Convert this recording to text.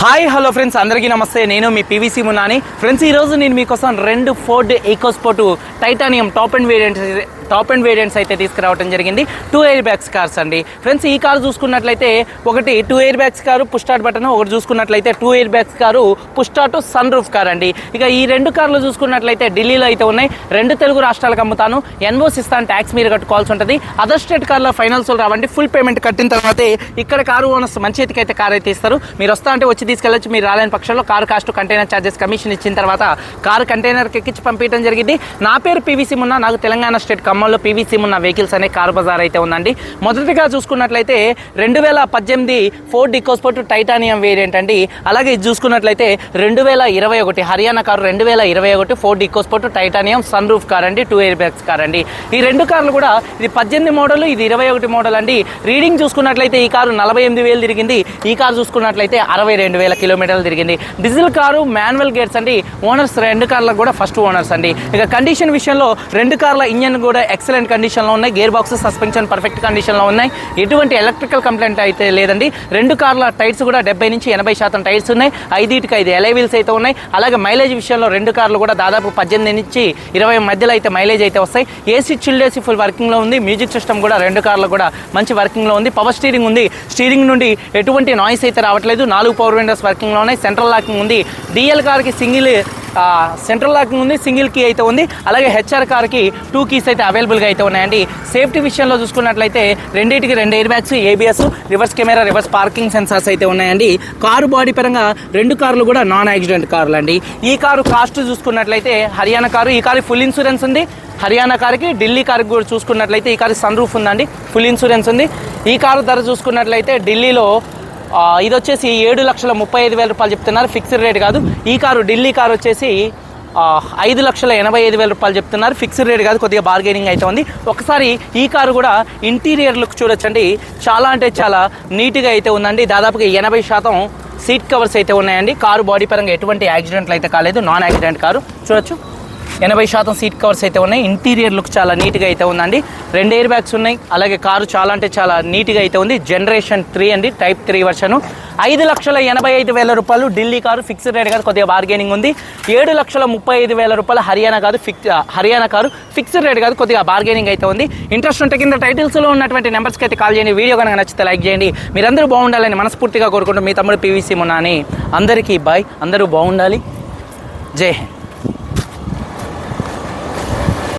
Hi hello friends అందరికీ నమస్తే. నేను మీ పీవీసీ మున్నాని. ఫ్రెండ్స్ ఈరోజు నేను మీకోసం రెండు Ford EcoSport titanium top end variant top end variants అయితే తీసుకురావడం జరిగింది. టూ ఎయిర్ బ్యాగ్స్ కార్స్ అండి. ఫ్రెండ్స్ ఈ కారు చూసుకున్నట్లయితే ఒకటి two airbags car push start button ఒకటి చూసుకున్నట్లయితే two airbags car push start sunroof car అండి. ఇక ఈ రెండు కార్లు చూసుకున్నట్లయితే ఢిల్లీలో అయితే ఉన్నాయి. రెండు తెలుగు రాష్ట్రాలకు అమ్ముతాను. ఎన్ఓస్ ఇస్తాను ట్యాక్స్ మీరు కట్టుకోవాల్సి ఉంటుంది. అదర్ స్టేట్ కార్లో ఫైనాన్స్ రావండి. ఫుల్ పేమెంట్ కట్టిన తర్వాతే ఇక్కడ కారు ఓనర్స్ మంచి చేతికి అయితే కార్ అయితే ఇస్తారు. మీరు వస్తా అంటే వచ్చి తీసుకెళ్ళచ్చు. మీరు రాలేని పక్షంలో car cost container charges commission ఇచ్చిన తర్వాత కారు కంటైనర్కి ఎక్కించి పంపించడం జరిగింది. నా పేరు పీవీసీ మున్న. నాకు తెలంగాణ స్టేట్ ఖమ్మంలో పీవీసీ ఉన్న వెహికల్స్ అనే కార్ బజార్ అయితే ఉందండి. మొదటిగా చూసుకున్నట్లయితే రెండు వేల పద్దెనిమిది ఫోర్డ్ ఇకోస్పోర్ట్ టైటానియం వేరియంట్ అండి. అలాగే ఇది చూసుకున్నట్లయితే రెండు వేల ఇరవై ఒకటి హర్యానా కారు రెండు వేల ఇరవై ఒకటి Ford EcoSport titanium sunroof car అండి టూ ఎయిర్ బ్యాగ్స్ కార్ అండి. ఈ రెండు కార్లు కూడా ఇది పద్దెనిమిది మోడల్ ఇది ఇరవై ఒకటి మోడల్ అండి. రీడింగ్ చూసుకున్నట్లయితే ఈ కారు నలభై ఎనిమిది వేలు తిరిగింది. ఈ కారు చూసుకున్నట్లయితే అరవై రెండు వేల కిలోమీటర్లు తిరిగింది. డీజిల్ కారు మాన్యువల్ గేట్స్ అండి. ఓనర్స్ రెండు కార్లకు కూడా ఫస్ట్ ఓనర్స్ అండి. ఇక కండిషన్ విషయంలో రెండు కార్ల ఇంజన్ కూడా ఎక్సలెంట్ కండిషన్లో ఉన్నాయి. గేర్ బాక్స్ సస్పెన్షన్ పర్ఫెక్ట్ కండిషన్లో ఉన్నాయి. ఎటువంటి ఎలక్ట్రికల్ కంప్లైంట్ అయితే లేదండి. రెండు కార్ల టైర్స్ కూడా డెబ్బై నుంచి ఎనభై శాతం టైర్స్ ఉన్నాయి. ఐదుటికి ఐదు ఎలై వీల్స్ అయితే ఉన్నాయి. అలాగే మైలేజ్ విషయంలో రెండు కార్లు కూడా దాదాపు పద్దెనిమిది నుంచి ఇరవై మధ్యలో అయితే మైలేజ్ అయితే వస్తాయి. ఏసీ చిల్డ్ ఏసీ ఫుల్ వర్కింగ్లో ఉంది. మ్యూజిక్ సిస్టమ్ కూడా రెండు కార్లు కూడా మంచి వర్కింగ్లో ఉంది. పవర్ స్టీరింగ్ ఉంది. స్టీరింగ్ నుండి ఎటువంటి నాయిస్ అయితే రావట్లేదు. నాలుగు పవర్ విండోస్ వర్కింగ్లో ఉన్నాయి. సెంట్రల్ లాకింగ్ ఉంది. డిఎల్ కార్కి సింగిల్ సెంట్రల్ లాకింగ్ ఉంది సింగిల్ కీ అయితే ఉంది. అలాగే హెచ్ఆర్ కార్కి టూ కీస్ అయితే అవైలబుల్గా అయితే ఉన్నాయండి. సేఫ్టీ విషయంలో చూసుకున్నట్లయితే రెండింటికి రెండు airbags ABS reverse camera reverse parking sensors అయితే ఉన్నాయండి. కారు బాడీ పరంగా రెండు కార్లు కూడా నాన్ యాక్సిడెంట్ కార్లు అండి. ఈ కారు కాస్ట్ చూసుకున్నట్లయితే హర్యానా కారు ఈ కారు ఫుల్ ఇన్సూరెన్స్ ఉంది. హర్యానా కారుకి ఢిల్లీ కార్కి కూడా చూసుకున్నట్లయితే ఈ కారు సన్ రూఫ్ ఉందండి. ఫుల్ ఇన్సూరెన్స్ ఉంది. ఈ కారు ధర చూసుకున్నట్లయితే ఢిల్లీలో ఇది వచ్చేసి ఏడు లక్షల ముప్పై ఐదు వేల రూపాయలు చెప్తున్నారు. ఫిక్స్డ్ రేట్ కాదు. ఈ కారు ఢిల్లీ కారు వచ్చేసి ఐదు లక్షల ఎనభై ఐదు వేల రూపాయలు చెప్తున్నారు. ఫిక్స్డ్ రేట్ కాదు కొద్దిగా బార్గెనింగ్ అయితే ఉంది. ఒకసారి ఈ కారు కూడా ఇంటీరియర్ లుక్ చూడొచ్చండి. చాలా అంటే చాలా నీట్గా అయితే ఉందండి. దాదాపుగా ఎనభై శాతం సీట్ కవర్స్ అయితే ఉన్నాయండి. కారు బాడీ పరంగా ఎటువంటి యాక్సిడెంట్లు అయితే కాలేదు. Non accident car. చూడొచ్చు. ఎనభై శాతం సీట్ కవర్స్ అయితే ఉన్నాయి. ఇంటీరియర్ లుక్ చాలా నీట్గా అయితే ఉందండి. రెండు ఎయిర్ బ్యాగ్స్ ఉన్నాయి. అలాగే కారు చాలా అంటే చాలా నీట్గా అయితే ఉంది. జనరేషన్ త్రీ అండి టైప్ త్రీ వర్షన్. ఐదు లక్షల ఎనభై ఐదు వేల రూపాయలు ఢిల్లీ కారు ఫిక్స్డ్ రేట్ కాదు కొద్దిగా బార్గెనింగ్ ఉంది. ఏడు లక్షల ముప్పై ఐదు వేల రూపాయలు హర్యానా కాదు fix Haryana car fixed rate కాదు కొద్దిగా బార్గెనింగ్ అయితే ఉంది. ఇంట్రెస్ట్ ఉంటే కింద టైటిల్స్లో ఉన్నటువంటి నెంబర్స్కి అయితే కాల్ చేయండి. వీడియో కనుక నచ్చితే లైక్ చేయండి. మీరందరూ బాగుండాలని మనస్ఫూర్తిగా కోరుకుంటూ మీ తమ్ముడు పీవీసీ మున్నాని. అందరికీ బాయ్. అందరూ బాగుండాలి. జై హింద్.